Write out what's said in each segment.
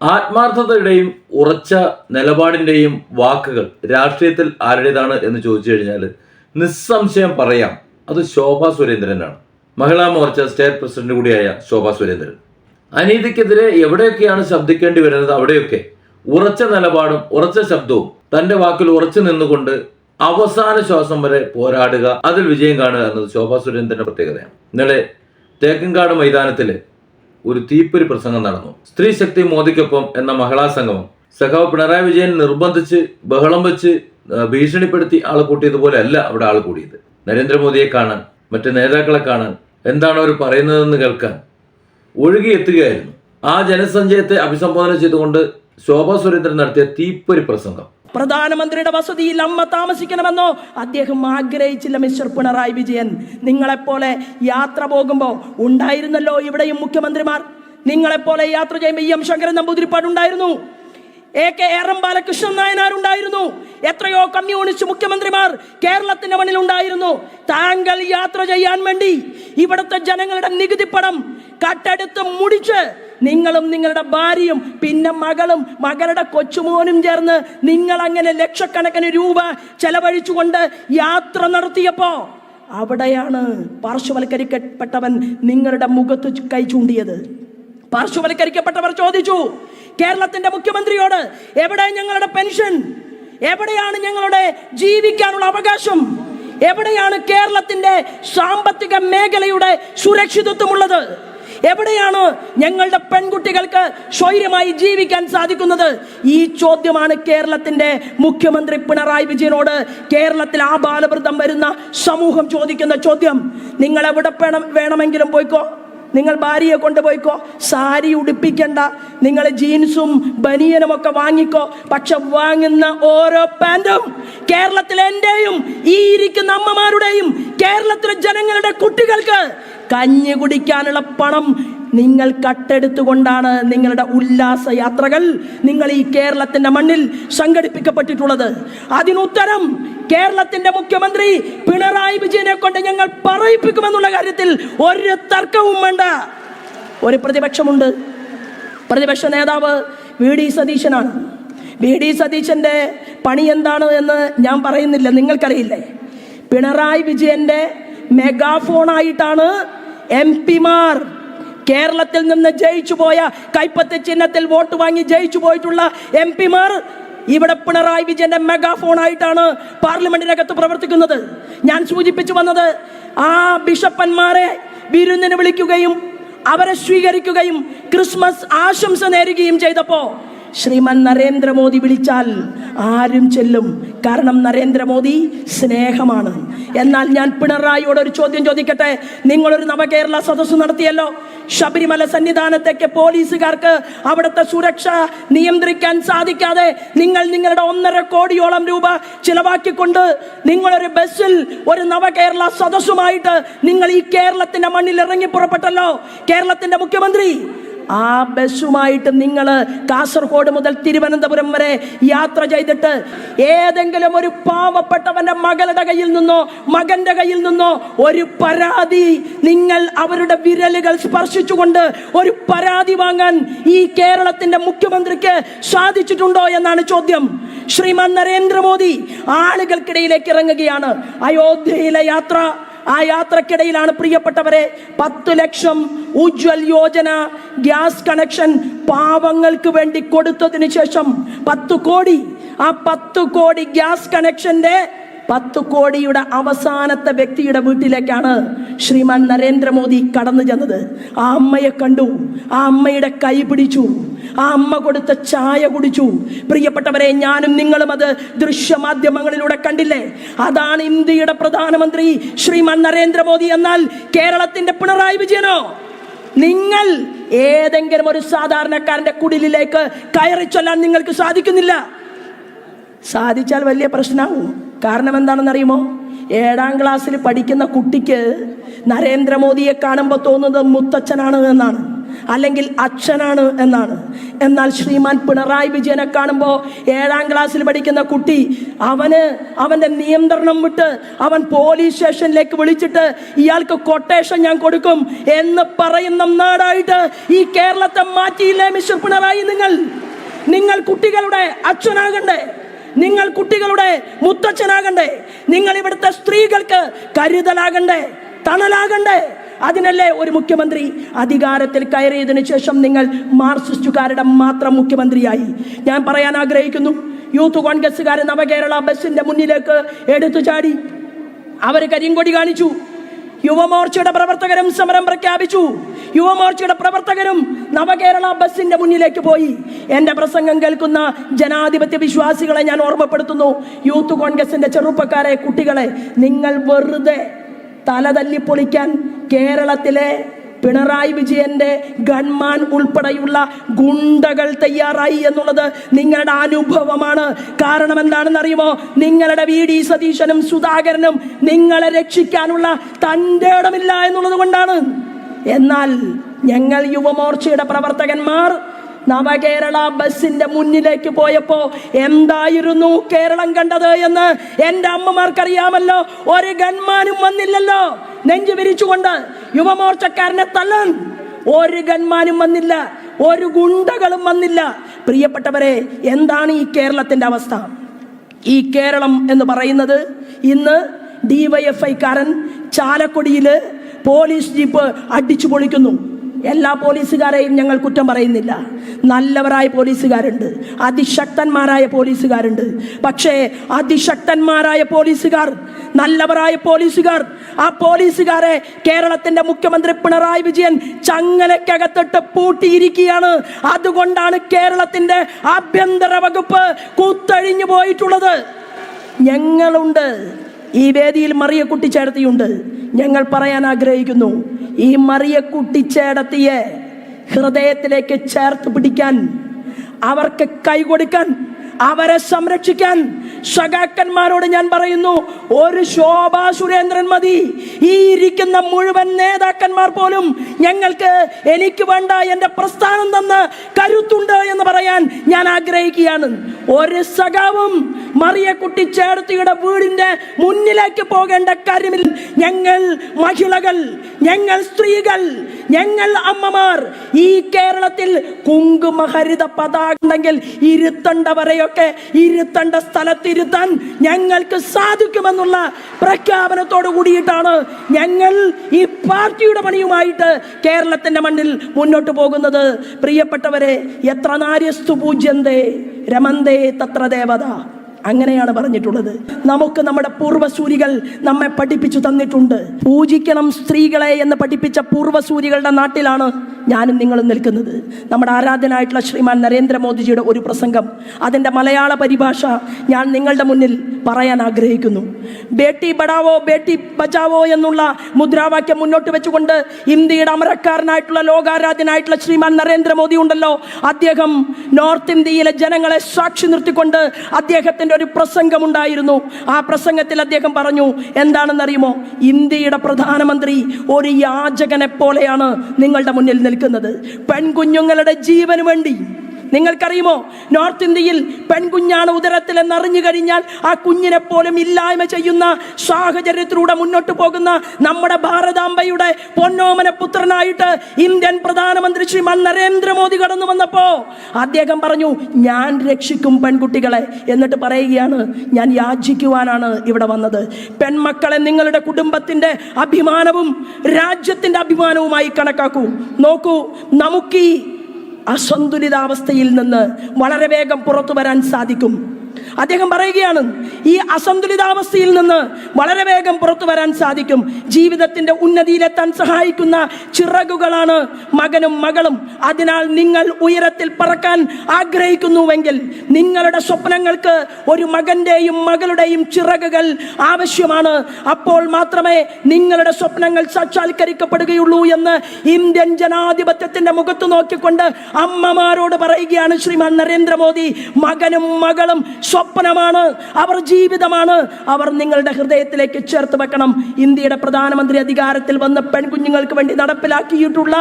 ആത്മാർത്ഥതയുടെയും ഉറച്ച നിലപാടിന്റെയും വാക്കുകൾ രാഷ്ട്രീയത്തിൽ ആരുടേതാണ് എന്ന് ചോദിച്ചു കഴിഞ്ഞാൽ നിസ്സംശയം പറയാം അത് ശോഭാ സുരേന്ദ്രനാണ്. മഹിളാ മോർച്ച സ്റ്റേറ്റ് പ്രസിഡന്റ് കൂടിയായ ശോഭാ സുരേന്ദ്രൻ. അനീതിക്കെതിരെ എവിടെയൊക്കെയാണ് ശബ്ദിക്കേണ്ടി വരുന്നത് അവിടെയൊക്കെ ഉറച്ച നിലപാടും ഉറച്ച ശബ്ദവും തന്റെ വാക്കിൽ ഉറച്ചു നിന്നുകൊണ്ട് അവസാന ശ്വാസം വരെ പോരാടുക അതിൽ വിജയം കാണുക എന്നത് ശോഭാ സുരേന്ദ്രന്റെ പ്രത്യേകതയാണ്. ഇന്നലെ തേക്കൻകാട് മൈതാനത്തിൽ ഒരു തീപ്പൊരി പ്രസംഗം നടന്നു. സ്ത്രീ ശക്തി മോദിക്കൊപ്പം എന്ന മഹിളാ സംഗമം. സഖാവ് പിണറായി വിജയൻ നിർബന്ധിച്ച് ബഹളം വെച്ച് ഭീഷണിപ്പെടുത്തി ആൾ കൂട്ടിയതുപോലെ അല്ല അവിടെ ആൾ കൂടിയത്. നരേന്ദ്രമോദിയെ കാണാൻ മറ്റ് നേതാക്കളെ കാണാൻ എന്താണ് അവർ പറയുന്നതെന്ന് കേൾക്കാൻ ഒഴുകിയെത്തുകയായിരുന്നു ആ ജനസഞ്ചയത്തെ അഭിസംബോധന ചെയ്തുകൊണ്ട് ശോഭാ സുരേന്ദ്രൻ നടത്തിയ തീപ്പൊരി പ്രസംഗം. പ്രധാനമന്ത്രിയുടെ വസതിയിൽ അമ്മ താമസിക്കണമെന്നോ അദ്ദേഹം ആഗ്രഹിച്ചില്ല മിസ്റ്റർ പിണറായി വിജയൻ. നിങ്ങളെപ്പോലെ യാത്ര പോകുമ്പോൾ ഉണ്ടായിരുന്നല്ലോ ഇവിടെയും മുഖ്യമന്ത്രിമാർ? നിങ്ങളെപ്പോലെ യാത്ര ചെയ്യുമ്പോൾ ഇ എം ശങ്കരൻ നമ്പൂതിരിപ്പാട് ഉണ്ടായിരുന്നു? എ കെ എറം ബാലകൃഷ്ണൻ നായനാർ ഉണ്ടായിരുന്നു? എത്രയോ കമ്മ്യൂണിസ്റ്റ് മുഖ്യമന്ത്രിമാർ കേരളത്തിന്റെ മണ്ണിൽ ഉണ്ടായിരുന്നു. താങ്കൾ യാത്ര ചെയ്യാൻ വേണ്ടി ഇവിടുത്തെ ജനങ്ങളുടെ നികുതി പണം കട്ടെടുത്ത് മുടിച്ച് നിങ്ങളും നിങ്ങളുടെ ഭാര്യയും പിന്നെ മകളും മകളുടെ കൊച്ചുമോനും ചേർന്ന് നിങ്ങൾ അങ്ങനെ ലക്ഷക്കണക്കിന് രൂപ ചെലവഴിച്ചുകൊണ്ട് യാത്ര നടത്തിയപ്പോ അവിടെയാണ് പാർശ്വവൽക്കരിക്കപ്പെട്ടവൻ നിങ്ങളുടെ മുഖത്ത് കൈ ചൂണ്ടിയത്. പാർശ്വവൽക്കരിക്കപ്പെട്ടവർ ചോദിച്ചു കേരളത്തിന്റെ മുഖ്യമന്ത്രിയോട് എവിടെ ഞങ്ങളുടെ പെൻഷൻ? എവിടെയാണ് ഞങ്ങളുടെ ജീവിക്കാനുള്ള അവകാശം? എവിടെയാണ് കേരളത്തിന്റെ സാമ്പത്തിക മേഖലയുടെ സുരക്ഷിതത്വമുള്ളത്? എവിടെയാണ് ഞങ്ങളുടെ പെൺകുട്ടികൾക്ക് സ്വൈര്യമായി ജീവിക്കാൻ സാധിക്കുന്നത്? ഈ ചോദ്യമാണ് കേരളത്തിന്റെ മുഖ്യമന്ത്രി പിണറായി വിജയനോട് കേരളത്തിൽ ആ ബാലവൃദ്ധം വരുന്ന സമൂഹം ചോദിക്കുന്ന ചോദ്യം. നിങ്ങൾ എവിടെ വേണം വേണമെങ്കിലും പോയിക്കോ? നിങ്ങൾ ഭാര്യയെ കൊണ്ടുപോയിക്കോ? സാരി ഉടുപ്പിക്കണ്ട. നിങ്ങൾ ജീൻസും ബനിയനും ഒക്കെ വാങ്ങിക്കോ. പക്ഷെ വാങ്ങുന്ന ഓരോ പാന്റും കേരളത്തിലെ എന്റെയും ഈ ഇരിക്കുന്ന അമ്മമാരുടെയും കേരളത്തിലെ ജനങ്ങളുടെ കുട്ടികൾക്ക് കഞ്ഞി കുടിക്കാനുള്ള പണം നിങ്ങൾ കട്ടെടുത്തുകൊണ്ടാണ് നിങ്ങളുടെ ഉല്ലാസ യാത്രകൾ നിങ്ങൾ ഈ കേരളത്തിന്റെ മണ്ണിൽ സംഘടിപ്പിക്കപ്പെട്ടിട്ടുള്ളത്. അതിനുത്തരം കേരളത്തിന്റെ മുഖ്യമന്ത്രി പിണറായി വിജയനെ കൊണ്ട് ഞങ്ങൾ പറയിപ്പിക്കുമെന്നുള്ള കാര്യത്തിൽ ഒരു തർക്കവും വേണ്ട. ഒരു പ്രതിപക്ഷമുണ്ട്. പ്രതിപക്ഷ നേതാവ് വി ഡി സതീശനാണ്. വി ഡി സതീശന്റെ പണി എന്താണ് എന്ന് ഞാൻ പറയുന്നില്ല. നിങ്ങൾക്കറിയില്ലേ? പിണറായി വിജയന്റെ മെഗാഫോണായിട്ടാണ് എം പിമാർ കേരളത്തിൽ നിന്ന് ജയിച്ചു പോയ കൈപ്പത്ത് ചിഹ്നത്തിൽ വോട്ട് വാങ്ങി ജയിച്ചു പോയിട്ടുള്ള എം പിമാർ ഇവിടെ പിണറായി വിജയന്റെ മെഗാഫോൺ ആയിട്ടാണ് പാർലമെന്റിനകത്ത് പ്രവർത്തിക്കുന്നത്. ഞാൻ സൂചിപ്പിച്ചു വന്നത് ആ ബിഷപ്പന്മാരെ വിരുന്നിന് വിളിക്കുകയും അവരെ സ്വീകരിക്കുകയും ക്രിസ്മസ് ആശംസ നേരുകയും ചെയ്തപ്പോ ശ്രീമൻ നരേന്ദ്രമോദി വിളിച്ചാൽ ആരും ചെല്ലും. കാരണം നരേന്ദ്രമോദി സ്നേഹമാണ്. എന്നാൽ ഞാൻ പിണറായിയോട് ഒരു ചോദ്യം ചോദിക്കട്ടെ? നിങ്ങളൊരു നവകേരള സദസ്സ് നടത്തിയല്ലോ. ശബരിമല സന്നിധാനത്തേക്ക് പോലീസുകാർക്ക് അവിടുത്തെ സുരക്ഷ നിയന്ത്രിക്കാൻ സാധിക്കാതെ നിങ്ങൾ നിങ്ങളുടെ ഒന്നര കോടിയോളം രൂപ ചിലവാക്കിക്കൊണ്ട് നിങ്ങളൊരു ബസ്സിൽ ഒരു നവകേരള സദസ്സുമായിട്ട് നിങ്ങൾ ഈ കേരളത്തിന്റെ മണ്ണിൽ ഇറങ്ങി പുറപ്പെട്ടല്ലോ. കേരളത്തിന്റെ മുഖ്യമന്ത്രി ആ ബസ്സുമായിട്ട് നിങ്ങൾ കാസർഗോഡ് മുതൽ തിരുവനന്തപുരം വരെ യാത്ര ചെയ്തിട്ട് ഏതെങ്കിലും ഒരു പാവപ്പെട്ടവന്റെ മകളുടെ കയ്യിൽ നിന്നോ മകന്റെ കയ്യിൽ നിന്നോ ഒരു പരാതി നിങ്ങൾ അവരുടെ വിരലുകൾ സ്പർശിച്ചുകൊണ്ട് ഒരു പരാതി വാങ്ങാൻ ഈ കേരളത്തിന്റെ മുഖ്യമന്ത്രിക്ക് സാധിച്ചിട്ടുണ്ടോ എന്നാണ് ചോദ്യം. ശ്രീമാൻ നരേന്ദ്രമോദി ആളുകൾക്കിടയിലേക്ക് ഇറങ്ങുകയാണ്. അയോധ്യയിലെ യാത്ര ആ യാത്രക്കിടയിലാണ് പ്രിയപ്പെട്ടവരെ പത്ത് ലക്ഷം ഉജ്വൽ യോജന ഗ്യാസ് കണക്ഷൻ പാവങ്ങൾക്ക് വേണ്ടി കൊടുത്തതിന് ശേഷം പത്ത് കോടി. ആ പത്ത് കോടി ഗ്യാസ് കണക്ഷന്റെ പത്ത് കോടിയുടെ അവസാനത്തെ വ്യക്തിയുടെ വീട്ടിലേക്കാണ് ശ്രീമാൻ നരേന്ദ്രമോദി കടന്നു ചെന്നത്. ആ അമ്മയെ കണ്ടു. ആ അമ്മയുടെ കൈ പിടിച്ചു. ആ അമ്മ കൊടുത്ത ചായ കുടിച്ചു. പ്രിയപ്പെട്ടവരെ ഞാനും നിങ്ങളും അത് ദൃശ്യമാധ്യമങ്ങളിലൂടെ കണ്ടില്ലേ? അതാണ് ഇന്ത്യയുടെ പ്രധാനമന്ത്രി ശ്രീമാൻ നരേന്ദ്രമോദി എന്നാൽ കേരളത്തിന്റെ പിണറായി വിജയനോ? നിങ്ങൾ ഏതെങ്കിലും ഒരു സാധാരണക്കാരന്റെ കുടിലിലേക്ക് കയറി ചൊല്ലാൻ നിങ്ങൾക്ക് സാധിക്കുന്നില്ല. സാധിച്ചാൽ വലിയ പ്രശ്നമാവും. കാരണം എന്താണെന്ന് അറിയുമോ ഏഴാം ക്ലാസ്സിൽ പഠിക്കുന്ന കുട്ടിക്ക് നരേന്ദ്രമോദിയെ കാണുമ്പോൾ തോന്നുന്നത് മുത്തച്ഛനാണ് എന്നാണ് അല്ലെങ്കിൽ അച്ഛനാണ് എന്നാണ്. എന്നാൽ ശ്രീമാൻ പിണറായി വിജയനെ കാണുമ്പോൾ ഏഴാം ക്ലാസ്സിൽ പഠിക്കുന്ന കുട്ടി അവന് അവന്റെ നിയന്ത്രണം വിട്ട് അവൻ പോലീസ് സ്റ്റേഷനിലേക്ക് വിളിച്ചിട്ട് ഇയാൾക്ക് കൊട്ടേഷൻ ഞാൻ കൊടുക്കും എന്ന് പറയുന്ന നാടായിട്ട് ഈ കേരളത്തെ മാറ്റിയില്ലേ മിസ്റ്റർ പിണറായി? നിങ്ങൾ നിങ്ങൾ കുട്ടികളുടെ അച്ഛനാകണ്ടേ? നിങ്ങൾ കുട്ടികളുടെ മുത്തച്ഛനാകണ്ടേ. നിങ്ങൾ ഇവിടുത്തെ സ്ത്രീകൾക്ക് കരുതലാകണ്ടേ തണലാകണ്ടേ. അതിനല്ലേ ഒരു മുഖ്യമന്ത്രി അധികാരത്തിൽ കയറിയതിനു ശേഷം നിങ്ങൾ മാർക്സിസ്റ്റുകാരുടെ മാത്രം മുഖ്യമന്ത്രിയായി? ഞാൻ പറയാൻ ആഗ്രഹിക്കുന്നു യൂത്ത് കോൺഗ്രസ്സുകാർ നവകേരള ബസിന്റെ മുന്നിലേക്ക് എടുത്തു ചാടി. അവർ കരിങ്കൊടി കാണിച്ചു യുവമോർച്ചയുടെ പ്രവർത്തകരും സമരം പ്രഖ്യാപിച്ചു. യുവമോർച്ചയുടെ പ്രവർത്തകരും നവകേരള ബസിന്റെ മുന്നിലേക്ക് പോയി. എന്റെ പ്രസംഗം കേൾക്കുന്ന ജനാധിപത്യ വിശ്വാസികളെ ഞാൻ ഓർമ്മപ്പെടുത്തുന്നു. യൂത്ത് കോൺഗ്രസിന്റെ ചെറുപ്പക്കാരെ കുട്ടികളെ നിങ്ങൾ വെറുതെ തലതല്ലി പൊളിക്കാൻ കേരളത്തിലെ പിണറായി വിജയന്റെ ഗൺമാൻ ഉൾപ്പെടെയുള്ള ഗുണ്ടകൾ തയ്യാറായി എന്നുള്ളത് നിങ്ങളുടെ അനുഭവമാണ്. കാരണം എന്താണെന്ന് അറിയുമോ നിങ്ങളുടെ വി ഡി സതീശനും സുധാകരനും നിങ്ങളെ രക്ഷിക്കാനുള്ള തന്റെ ഇടമില്ല എന്നുള്ളത് കൊണ്ടാണ്. എന്നാൽ ഞങ്ങൾ യുവമോർച്ചയുടെ പ്രവർത്തകന്മാർ നവകേരള ബസ്സിന്റെ മുന്നിലേക്ക് പോയപ്പോ എന്തായിരുന്നു കേരളം കണ്ടത് എന്ന് എന്റെ അമ്മമാർക്കറിയാമല്ലോ. ഒരു ഗൺമാനും വന്നില്ലല്ലോ. നെഞ്ചു വിരിച്ചുകൊണ്ട് യുവമോർച്ചക്കാരനെ തള്ളൻ. ഒരു ഗൺമാനും വന്നില്ല. ഒരു ഗുണ്ടകളും വന്നില്ല. പ്രിയപ്പെട്ടവരെ എന്താണ് ഈ കേരളത്തിന്റെ അവസ്ഥ? ഈ കേരളം എന്ന് പറയുന്നത് ഇന്ന് ഡി വൈ എഫ് ഐക്കാരൻ ചാലക്കുടിയിൽ പോലീസ് ജീപ്പ് അടിച്ചു പൊളിക്കുന്നു. എല്ലാ പോലീസുകാരെയും ഞങ്ങൾ കുറ്റം പറയുന്നില്ല. നല്ലവരായ പോലീസുകാരുണ്ട്. അതിശക്തന്മാരായ പോലീസുകാരുണ്ട്. പക്ഷേ അതിശക്തന്മാരായ പോലീസുകാർ നല്ലവരായ പോലീസുകാർ ആ പോലീസുകാരെ കേരളത്തിന്റെ മുഖ്യമന്ത്രി പിണറായി വിജയൻ ചങ്ങലക്കകത്തിട്ട് പൂട്ടിയിരിക്കുകയാണ്. അതുകൊണ്ടാണ് കേരളത്തിന്റെ ആഭ്യന്തര വകുപ്പ് കൂത്തഴിഞ്ഞു പോയിട്ടുള്ളത്. ഞങ്ങളുണ്ട്. ഈ വേദിയിൽ മറിയ കുട്ടിച്ചേടത്തിയുണ്ട് ഞങ്ങൾ പറയാൻ ആഗ്രഹിക്കുന്നു. ഈ മറിയെ കുട്ടിച്ചേടത്തിയെ ഹൃദയത്തിലേക്ക് ചേർത്ത് പിടിക്കാൻ അവർക്ക് കൈകൊടുക്കാൻ അവരെ സംരക്ഷിക്കാൻ സഖാക്കന്മാരോട് ഞാൻ പറയുന്നു ഒരു ശോഭാ സുരേന്ദ്രൻ മതി. ഈ ഇരിക്കുന്ന മുഴുവൻ നേതാക്കന്മാർ പോലും ഞങ്ങൾക്ക് എനിക്ക് വേണ്ട എന്റെ പ്രസ്ഥാനം തന്ന് കരുത്തുണ്ട് എന്ന് പറയാൻ ഞാൻ ആഗ്രഹിക്കുകയാണ്. ഒരു സഖാവും മറിയക്കുട്ടി ചേർത്തിയുടെ വീടിന്റെ മുന്നിലേക്ക് പോകേണ്ട കാര്യമില്ല. ഞങ്ങൾ മഹിളകൾ ഞങ്ങൾ സ്ത്രീകൾ ഞങ്ങൾ അമ്മമാർ ഈ കേരളത്തിൽ കുങ്കുമഹരിത പതാക ഉണ്ടെങ്കിൽ ഇരുത്തണ്ടവരെയൊക്കെ ഇരുത്തണ്ട സ്ഥലത്തിരുത്താൻ ഞങ്ങൾക്ക് സാധിക്കുമെന്നുള്ള പ്രഖ്യാപനത്തോട് കൂടിയിട്ടാണ് ഞങ്ങൾ ഈ പാർട്ടിയുടെ പണിയുമായിട്ട് കേരളത്തിന്റെ മണ്ണിൽ മുന്നോട്ട് പോകുന്നത്. പ്രിയപ്പെട്ടവരെ എത്ര നാര്യസ്തു പൂജ്യന്തേ രമന്തേ തത്ര ദേവത. അങ്ങനെയാണ് പറഞ്ഞിട്ടുള്ളത്. നമുക്ക് നമ്മുടെ പൂർവസൂരികൾ നമ്മെ പഠിപ്പിച്ചു തന്നിട്ടുണ്ട്. പൂജിക്കണം സ്ത്രീകളെ എന്ന് പഠിപ്പിച്ച പൂർവസൂരികളുടെ നാട്ടിലാണ് ഞാനും നിങ്ങളും നിൽക്കുന്നത്. നമ്മുടെ ആരാധനായിട്ടുള്ള ശ്രീമാൻ നരേന്ദ്രമോദിജിയുടെ ഒരു പ്രസംഗം. അതിന്റെ മലയാള പരിഭാഷ ഞാൻ നിങ്ങളുടെ മുന്നിൽ പറയാൻ ആഗ്രഹിക്കുന്നു. ബേട്ടി ബടാവോ ബേട്ടി ബച്ചാവോ എന്നുള്ള മുദ്രാവാക്യം മുന്നോട്ട് വെച്ചുകൊണ്ട് ഇന്ത്യയുടെ അമരക്കാരനായിട്ടുള്ള ലോകാരാധ്യനായിട്ടുള്ള ശ്രീമാൻ നരേന്ദ്രമോദി ഉണ്ടല്ലോ. അദ്ദേഹം നോർത്ത് ഇന്ത്യയിലെ ജനങ്ങളെ സാക്ഷി നിർത്തിക്കൊണ്ട് അദ്ദേഹത്തിന്റെ ഒരു പ്രസംഗമുണ്ടായിരുന്നു. ആ പ്രസംഗത്തിൽ അദ്ദേഹം പറഞ്ഞു എന്താണെന്നറിയുമോ? ഇന്ത്യയുടെ പ്രധാനമന്ത്രി ഒരു യാചകനെ പോലെയാണ് നിങ്ങളുടെ മുന്നിൽ നിൽക്കുന്നത്. പെൺകുഞ്ഞുങ്ങളുടെ ജീവന് വേണ്ടി നിങ്ങൾക്കറിയുമോ? നോർത്ത് ഇന്ത്യയിൽ പെൺകുഞ്ഞാണ് ഉദരത്തിൽ എന്നറിഞ്ഞു കഴിഞ്ഞാൽ ആ കുഞ്ഞിനെ പോലും ഇല്ലായ്മ ചെയ്യുന്ന സാഹചര്യത്തിലൂടെ മുന്നോട്ട് പോകുന്ന നമ്മുടെ ഭാരതാംബയുടെ പൊന്നോമന പുത്രനായിട്ട് ഇന്ത്യൻ പ്രധാനമന്ത്രി ശ്രീ നരേന്ദ്രമോദി കടന്നു വന്നപ്പോ അദ്ദേഹം പറഞ്ഞു ഞാൻ രക്ഷിക്കും പെൺകുട്ടികളെ എന്നിട്ട് പറയുകയാണ് ഞാൻ യാചിക്കുവാനാണ് ഇവിടെ വന്നത്. പെൺമക്കളെ നിങ്ങളുടെ കുടുംബത്തിന്റെ അഭിമാനവും രാജ്യത്തിന്റെ അഭിമാനവുമായി കണക്കാക്കൂ. നോക്കൂ നമുക്ക് അസന്തുലിതാവസ്ഥയിൽ നിന്ന് വളരെ വേഗം പുറത്തു വരാൻ സാധിക്കും. അദ്ദേഹം പറയുകയാണ് ഈ അസന്തുലിതാവസ്ഥയിൽ നിന്ന് വളരെ വേഗം പുറത്തു വരാൻ സാധിക്കും. ജീവിതത്തിന്റെ ഉന്നതിയിലെത്താൻ സഹായിക്കുന്ന ചിറകുകളാണ് മകനും മകളും. അതിനാൽ നിങ്ങൾ ഉയരത്തിൽ പറക്കാൻ ആഗ്രഹിക്കുന്നുവെങ്കിൽ നിങ്ങളുടെ സ്വപ്നങ്ങൾക്ക് ഒരു മകന്റെയും മകളുടെയും ചിറകുകൾ ആവശ്യമാണ്. അപ്പോൾ മാത്രമേ നിങ്ങളുടെ സ്വപ്നങ്ങൾ സാക്ഷാത്കരിക്കപ്പെടുകയുള്ളൂ എന്ന് ഇന്ത്യൻ ജനാധിപത്യത്തിന്റെ മുഖത്ത് നോക്കിക്കൊണ്ട് അമ്മമാരോട് പറയുകയാണ് ശ്രീമാൻ നരേന്ദ്രമോദി. മകനും മകളും സ്വപ്നമാണ് അവർ ജീവിതമാണ്. അവർ നിങ്ങളുടെ ഹൃദയത്തിലേക്ക് ചേർത്ത് വെക്കണം. ഇന്ത്യയുടെ പ്രധാനമന്ത്രി അധികാരത്തിൽ വന്ന പെൺകുഞ്ഞുങ്ങൾക്ക് വേണ്ടി നടപ്പിലാക്കിയിട്ടുള്ള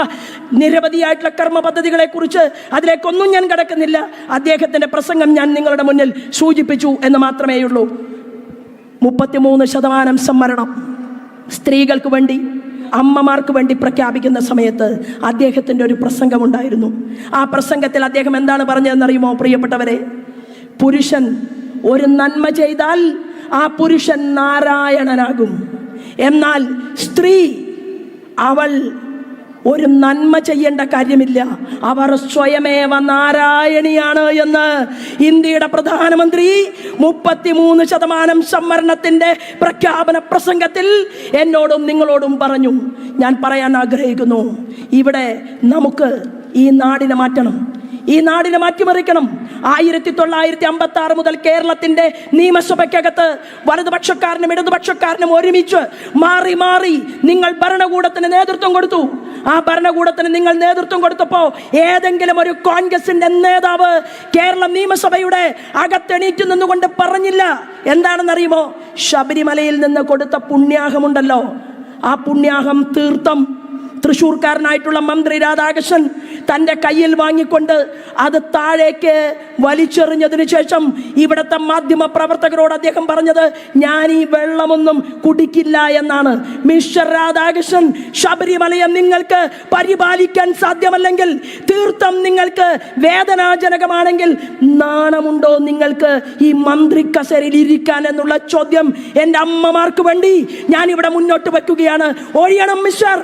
നിരവധിയായിട്ടുള്ള കർമ്മ പദ്ധതികളെ കുറിച്ച് അതിലേക്കൊന്നും ഞാൻ കിടക്കുന്നില്ല. അദ്ദേഹത്തിന്റെ പ്രസംഗം ഞാൻ നിങ്ങളുടെ മുന്നിൽ സൂചിപ്പിച്ചു എന്ന് മാത്രമേ ഉള്ളൂ. മുപ്പത്തിമൂന്ന് ശതമാനം സംവരണം സ്ത്രീകൾക്ക് വേണ്ടി അമ്മമാർക്ക് വേണ്ടി പ്രഖ്യാപിക്കുന്ന സമയത്ത് അദ്ദേഹത്തിന്റെ ഒരു പ്രസംഗമുണ്ടായിരുന്നു ആ പ്രസംഗത്തിൽ അദ്ദേഹം എന്താണ് പറഞ്ഞതെന്നറിയുമോ പ്രിയപ്പെട്ടവരെ? പുരുഷൻ ഒരു നന്മ ചെയ്താൽ ആ പുരുഷൻ നാരായണനാകും. എന്നാൽ സ്ത്രീ അവൾ ഒരു നന്മ ചെയ്യേണ്ട കാര്യമില്ല. അവർ സ്വയമേവ നാരായണിയാണ് എന്ന് ഇന്ത്യയുടെ പ്രധാനമന്ത്രി മുപ്പത്തിമൂന്ന് ശതമാനം സംവരണത്തിന്റെ പ്രഖ്യാപന പ്രസംഗത്തിൽ എന്നോടും നിങ്ങളോടും പറഞ്ഞു. ഞാൻ പറയാൻ ആഗ്രഹിക്കുന്നു ഇവിടെ നമുക്ക് ഈ നാടിനെ മാറ്റണം. ഈ നാടിനെ മാറ്റിമറിക്കണം. ആയിരത്തി തൊള്ളായിരത്തി അമ്പത്തി ആറ് മുതൽ കേരളത്തിന്റെ നിയമസഭയ്ക്കകത്ത് വലതുപക്ഷക്കാരനും ഇടതുപക്ഷക്കാരനും ഒരുമിച്ച് മാറി മാറി നിങ്ങൾ ഭരണകൂടത്തിന് നേതൃത്വം കൊടുത്തു. ആ ഭരണകൂടത്തിന് നിങ്ങൾ നേതൃത്വം കൊടുത്തപ്പോ ഏതെങ്കിലും ഒരു കോൺഗ്രസിന്റെ നേതാവ് കേരള നിയമസഭയുടെ അകത്തെണീറ്റ് നിന്നുകൊണ്ട് പറഞ്ഞില്ല. എന്താണെന്നറിയുമോ? ശബരിമലയിൽ നിന്ന് കൊടുത്ത പുണ്യാഹമുണ്ടല്ലോ. ആ പുണ്യാഹം തീർത്ഥം. തൃശ്ശൂർക്കാരനായിട്ടുള്ള മന്ത്രി രാധാകൃഷ്ണൻ തന്റെ കയ്യിൽ വാങ്ങിക്കൊണ്ട് അത് താഴേക്ക് വലിച്ചെറിഞ്ഞതിന് ശേഷം ഇവിടുത്തെ മാധ്യമ പ്രവർത്തകരോട് അദ്ദേഹം പറഞ്ഞത് ഞാൻ ഈ വെള്ളമൊന്നും കുടിക്കില്ല എന്നാണ്. മിസ്റ്റർ രാധാകൃഷ്ണൻ ശബരിമലയെ നിങ്ങൾക്ക് പരിപാലിക്കാൻ സാധ്യമല്ലെങ്കിൽ തീർത്ഥം നിങ്ങൾക്ക് വേദനാജനകമാണെങ്കിൽ നാണമുണ്ടോ നിങ്ങൾക്ക് ഈ മന്ത്രി കസേരയിൽ ഇരിക്കാൻ എന്നുള്ള ചോദ്യം എന്റെ അമ്മമാർക്ക് വേണ്ടി ഞാൻ ഇവിടെ മുന്നോട്ട് വയ്ക്കുകയാണ്. ഒഴിയണം മിസ്റ്റർ.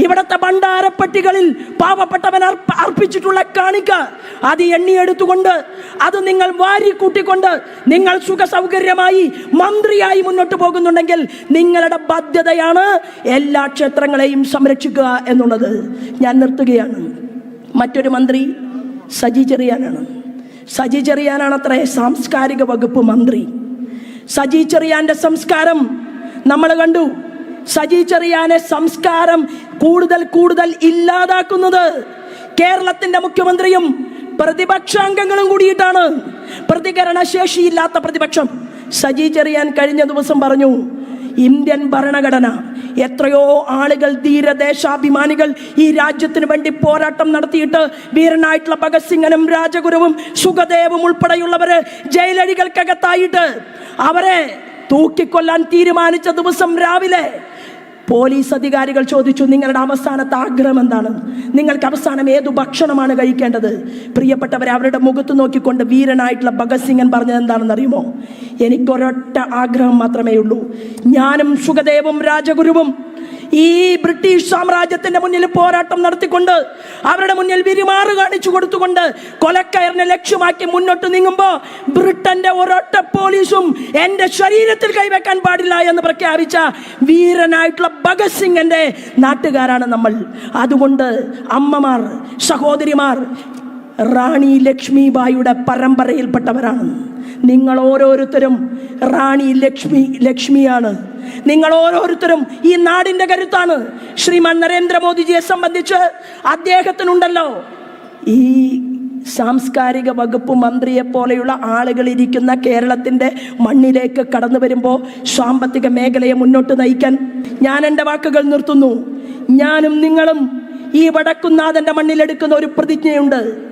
ഇവിടത്തെ ഭണ്ഡാരപ്പെട്ടികളിൽ പാവപ്പെട്ടവൻ അർപ്പ- അർപ്പിച്ചിട്ടുള്ള കാണിക്ക അത് എണ്ണിയെടുത്തുകൊണ്ട് അത് നിങ്ങൾ വാരിക്കൂട്ടിക്കൊണ്ട് നിങ്ങൾ സുഖ സൗകര്യമായി മന്ത്രിയായി മുന്നോട്ട് പോകുന്നുണ്ടെങ്കിൽ നിങ്ങളുടെ ബാധ്യതയാണ് എല്ലാ ക്ഷേത്രങ്ങളെയും സംരക്ഷിക്കുക എന്നുള്ളത്. ഞാൻ നിർത്തുകയാണ്. മറ്റൊരു മന്ത്രി സജി ചെറിയാനാണ്. സജി ചെറിയാനാണ് അത്രേ സാംസ്കാരിക വകുപ്പ് മന്ത്രി. സജി ചെറിയാന്റെ സംസ്കാരം നമ്മൾ കണ്ടു. സജി സംസ്കാരം കൂടുതൽ കൂടുതൽ ഇല്ലാതാക്കുന്നത് കേരളത്തിന്റെ മുഖ്യമന്ത്രിയും പ്രതിപക്ഷാംഗങ്ങളും കൂടിയിട്ടാണ്. പ്രതികരണ ശേഷിയില്ലാത്ത പ്രതിപക്ഷം. സജി ചെറിയാൻ കഴിഞ്ഞ ദിവസം പറഞ്ഞു ഇന്ത്യൻ ഭരണഘടന എത്രയോ ആളുകൾ ധീരദേശാഭിമാനികൾ ഈ രാജ്യത്തിന് വേണ്ടി പോരാട്ടം നടത്തിയിട്ട് വീരനായിട്ടുള്ള ഭഗത് സിംഗനും രാജഗുരുവും സുഖദേവും ഉൾപ്പെടെയുള്ളവര് ജയിലഴികൾക്കകത്തായിട്ട് അവരെ തൂക്കിക്കൊല്ലാൻ തീരുമാനിച്ച ദിവസം രാവിലെ പോലീസ് അധികാരികൾ ചോദിച്ചു നിങ്ങളുടെ അവസാനത്തെ ആഗ്രഹം എന്താണ്? നിങ്ങൾക്ക് അവസാനം ഏതു ഭക്ഷണമാണ് കഴിക്കേണ്ടത്? പ്രിയപ്പെട്ടവരെ അവരുടെ മുഖത്ത് നോക്കിക്കൊണ്ട് വീരനായിട്ടുള്ള ഭഗത് സിംഗൻ പറഞ്ഞത് എന്താണെന്ന് അറിയുമോ എനിക്കൊരൊറ്റ ആഗ്രഹം മാത്രമേ ഉള്ളൂ ഞാനും സുഖദേവും രാജഗുരുവും. ഈ ബ്രിട്ടീഷ് സാമ്രാജ്യത്തിന്റെ മുന്നിൽ പോരാട്ടം നടത്തിക്കൊണ്ട് അവരുടെ മുന്നിൽ വിരിമാറ് കാണിച്ചു കൊടുത്തുകൊണ്ട് കൊലക്കയറിനെ ലക്ഷ്യമാക്കി മുന്നോട്ട് നീങ്ങുമ്പോൾ ബ്രിട്ടന്റെ ഒരൊറ്റ പോലീസും എന്റെ ശരീരത്തിൽ കൈവെക്കാൻ പാടില്ല എന്ന് പ്രഖ്യാപിച്ച വീരനായിട്ടുള്ള ഭഗത് സിംഗിന്റെ നാട്ടുകാരാണ് നമ്മൾ. അതുകൊണ്ട് അമ്മമാർ സഹോദരിമാർ റാണി ലക്ഷ്മിബായിയുടെ പരമ്പരയിൽപ്പെട്ടവരാണ്. നിങ്ങൾ ഓരോരുത്തരും റാണി ലക്ഷ്മി ലക്ഷ്മിയാണ്. നിങ്ങൾ ഓരോരുത്തരും ഈ നാടിന്റെ കരുത്താണ്. ശ്രീമാൻ നരേന്ദ്രമോദിജിയെ സംബന്ധിച്ച് അദ്ദേഹത്തിനുണ്ടല്ലോ. ഈ സാംസ്കാരിക വകുപ്പ് മന്ത്രിയെ പോലെയുള്ള ആളുകൾ ഇരിക്കുന്ന കേരളത്തിന്റെ മണ്ണിലേക്ക് കടന്നു വരുമ്പോൾ സാമ്പത്തിക മേഖലയെ മുന്നോട്ട് നയിക്കാൻ ഞാൻ എന്റെ വാക്കുകൾ നിർത്തുന്നു. ഞാനും നിങ്ങളും ഈ വടക്കുന്നാഥന്റെ മണ്ണിലെടുക്കുന്ന ഒരു പ്രതിജ്ഞയുണ്ട്.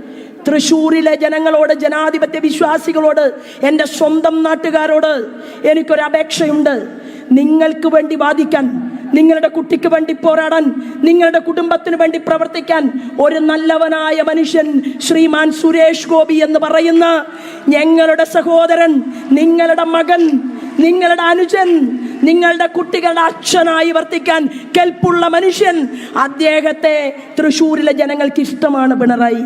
തൃശ്ശൂരിലെ ജനങ്ങളോട് ജനാധിപത്യ വിശ്വാസികളോട് എന്റെ സ്വന്തം നാട്ടുകാരോട് എനിക്കൊരു അപേക്ഷയുണ്ട്. നിങ്ങൾക്ക് വേണ്ടി വാദിക്കാൻ നിങ്ങളുടെ കുട്ടിക്ക് വേണ്ടി പോരാടാൻ നിങ്ങളുടെ കുടുംബത്തിന് വേണ്ടി പ്രവർത്തിക്കാൻ ഒരു നല്ലവനായ മനുഷ്യൻ ശ്രീമാൻ സുരേഷ് ഗോപി എന്ന് പറയുന്ന ഞങ്ങളുടെ സഹോദരൻ നിങ്ങളുടെ മകൻ നിങ്ങളുടെ അനുജൻ നിങ്ങളുടെ കുട്ടികളുടെ അച്ഛനായി വർത്തിക്കാൻ കെൽപ്പുള്ള മനുഷ്യൻ അദ്ദേഹത്തെ തൃശ്ശൂരിലെ ജനങ്ങൾക്ക് ഇഷ്ടമാണ് പിണറായി.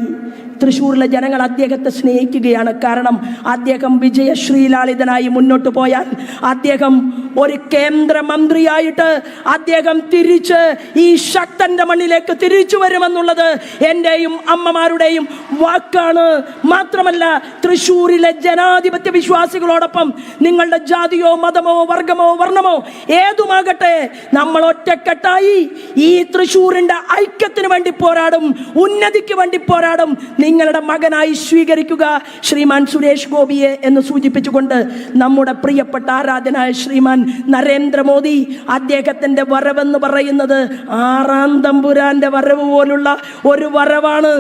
തൃശ്ശൂരിലെ ജനങ്ങൾ അദ്ദേഹത്തെ സ്നേഹിക്കുകയാണ്. കാരണം അദ്ദേഹം വിജയശ്രീലാളിതനായി മുന്നോട്ട് പോയാൽ അദ്ദേഹം ഒരു കേന്ദ്രമന്ത്രിയായിട്ട് അദ്ദേഹം തിരിച്ച് ഈ ശക്തന്റെ മണ്ണിലേക്ക് തിരിച്ചു വരുമെന്നുള്ളത് എന്റെയും അമ്മമാരുടെയും വാക്കാണ്. മാത്രമല്ല തൃശ്ശൂരിലെ ജനാധിപത്യ വിശ്വാസികളോടൊപ്പം നിങ്ങളുടെ ജാതിയോ മതമോ വർഗമോ വർണമോ ഏതുമാകട്ടെ നമ്മൾ ഒറ്റക്കെട്ടായി ഈ തൃശ്ശൂരിന്റെ ഐക്യത്തിന് വേണ്ടി പോരാടും ഉന്നതിക്ക് വേണ്ടി പോരാടും. നിങ്ങളുടെ മകനായി സ്വീകരിക്കുക ശ്രീമാൻ സുരേഷ് ഗോപിയെ എന്ന് സൂചിപ്പിച്ചുകൊണ്ട് നമ്മുടെ പ്രിയപ്പെട്ട ആരാധനായ ശ്രീമാൻ നരേന്ദ്രമോദി അദ്ദേഹത്തിന്റെ വരവെന്ന് പറയുന്നത് ആറാം തമ്പുരാന്റെ വരവ് പോലുള്ള ഒരു വരവാണ്.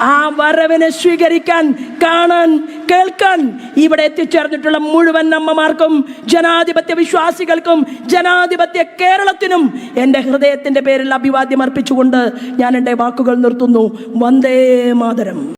ആ വരവിനെ സ്വീകരിക്കാൻ കാണാൻ കേൾക്കാൻ ഇവിടെ എത്തിച്ചേർന്നിട്ടുള്ള മുഴുവൻ അമ്മമാർക്കും ജനാധിപത്യ വിശ്വാസികൾക്കും ജനാധിപത്യ കേരളത്തിനും എന്റെ ഹൃദയത്തിന്റെ പേരിൽ അഭിവാദ്യം അർപ്പിച്ചുകൊണ്ട് ഞാൻ എന്റെ വാക്കുകൾ നിർത്തുന്നു. വന്ദേ മാതരം.